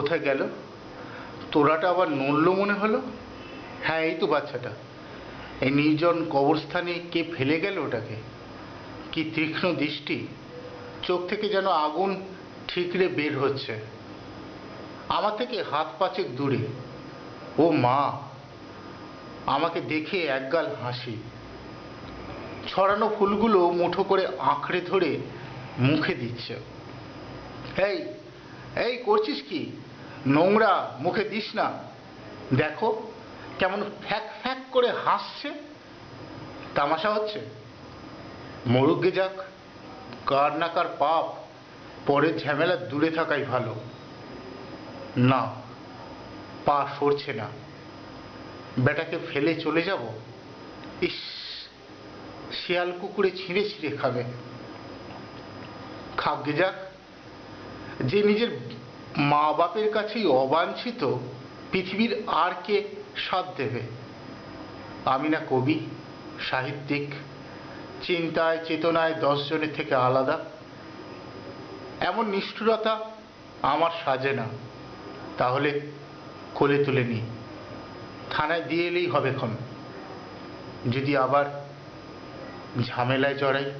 কোথায় গেল? তোরাটা আবার নড়লো মনে হলো? হ্যাঁ এই তো বাচ্চাটা। এই নির্জন কবরস্থানে কে ফেলে গেল ওটাকে? কি তীক্ষ্ণ দৃষ্টি। চোখ থেকে যেন আগুন ঠিকরে বের হচ্ছে। আমার থেকে হাত পাচেক দূরে। ও মা, আমাকে দেখে একগাল হাসি। ছড়ানো ফুলগুলো মুঠো করে আঁকড়ে ধরে মুখে দিচ্ছে। এই এই, করছিস কি? নোংরা মুখে দিস না। দেখো কেমন ফ্যাক ফ্যাক করে হাসছে। তামাশা হচ্ছে। মরুগে যাক, কার না কার পাপ, পরের ঝামেলা দূরে থাকাই ভালো। না, পা সরছে না। বেটাকে ফেলে চলে যাব? ইস, শিয়াল কুকুরে ছিঁড়ে ছিঁড়ে খাবে। খাবগে যাক, যে নিজের মা বাপের কাছেই অবাঞ্ছিত পৃথিবীর আর কে সাথ দেবে। আমি না কবি, সাহিত্যিক, চিন্তায়, চেতনায় দশজনের থেকে আলাদা। এমন নিষ্ঠুরতা আমার সাজে না। তাহলে কোলে তুলে নিই। থানায় দিয়ে এলেই হবে ক্ষণ যদি আবার ঝামেলায় জড়াই।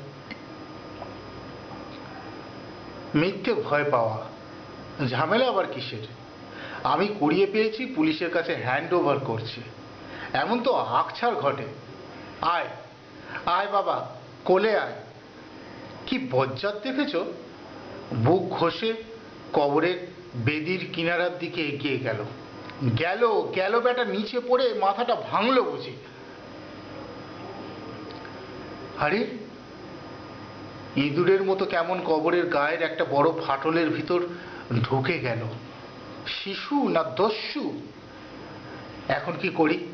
মিথ্যে ভয় পাওয়া ঝামেলা আবার কিসের? আমি কুড়িয়ে পেয়েছি, পুলিশের কাছে হ্যান্ড ওভার করছি। এমন তো আকছার ঘটে। আয় আয় বাবা, কোলে আয়। কি বজ্জাত দেখেছ? বুক ঘষে কবরের বেদির কিনারার দিকে এগিয়ে গেল। গেল গেল বেটা, নিচে পড়ে মাথাটা ভাঙলো বুঝি। আরে ইঁদুরের মতো কেমন কবরের গায়ের একটা বড় ফাটলের ভিতর ঢুকে গেল। শিশু না দস্যু? এখন কি করি?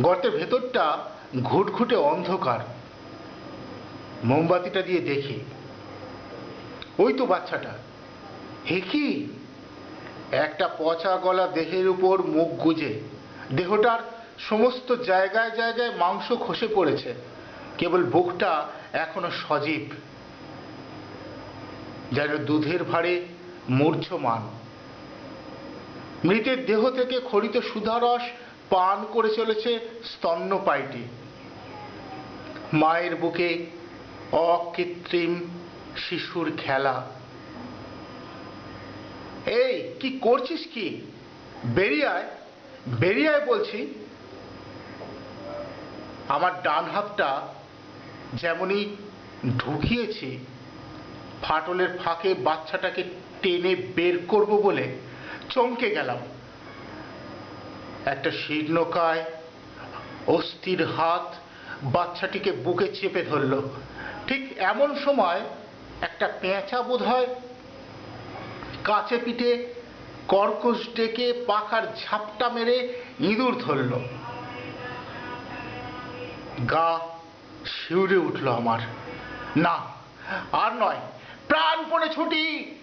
গর্তের ভেতরটা ঘুটঘুটে অন্ধকার। মোমবাতিটা দিয়ে দেখি। ওই তো বাচ্চাটা। হে কি? একটা পচা গলা দেহের উপর মুখ গুজে। দেহটার সমস্ত জায়গায় জায়গায় মাংস খসে পড়েছে। কেবল বুকটা এখনও সজীব, যেন দুধের ভারে মূর্ছমান মৃতের দেহ থেকে খরিত সুধারস পান করে চলেছে স্তন্যপায়টি। মায়ের বুকে অকৃত্রিম শিশুর খেলা। এই, কি করছিস কি? বেরিয়ে আয় বেরিয়ে আয় বলছি। আমার ডান হাতটা যেমনই ঢুকিয়েছি, ফাটলের ফাঁকে বাচ্চাটাকে টেনে বের করব বলে চমকে গেলাম। একটা শীর্ণকায় অস্থির হাত বাচ্চাটিকে বুকে চেপে ধরল। ঠিক এমন সময় একটা পেঁচা বোধ হয় কাছে পিঠে কর্কশ ডেকে পাখার ঝাপটা মেরে ইঁদুর ধরল। গা শিউরে উঠল আমার। না আর নয় প্রাণপণে ছুটি।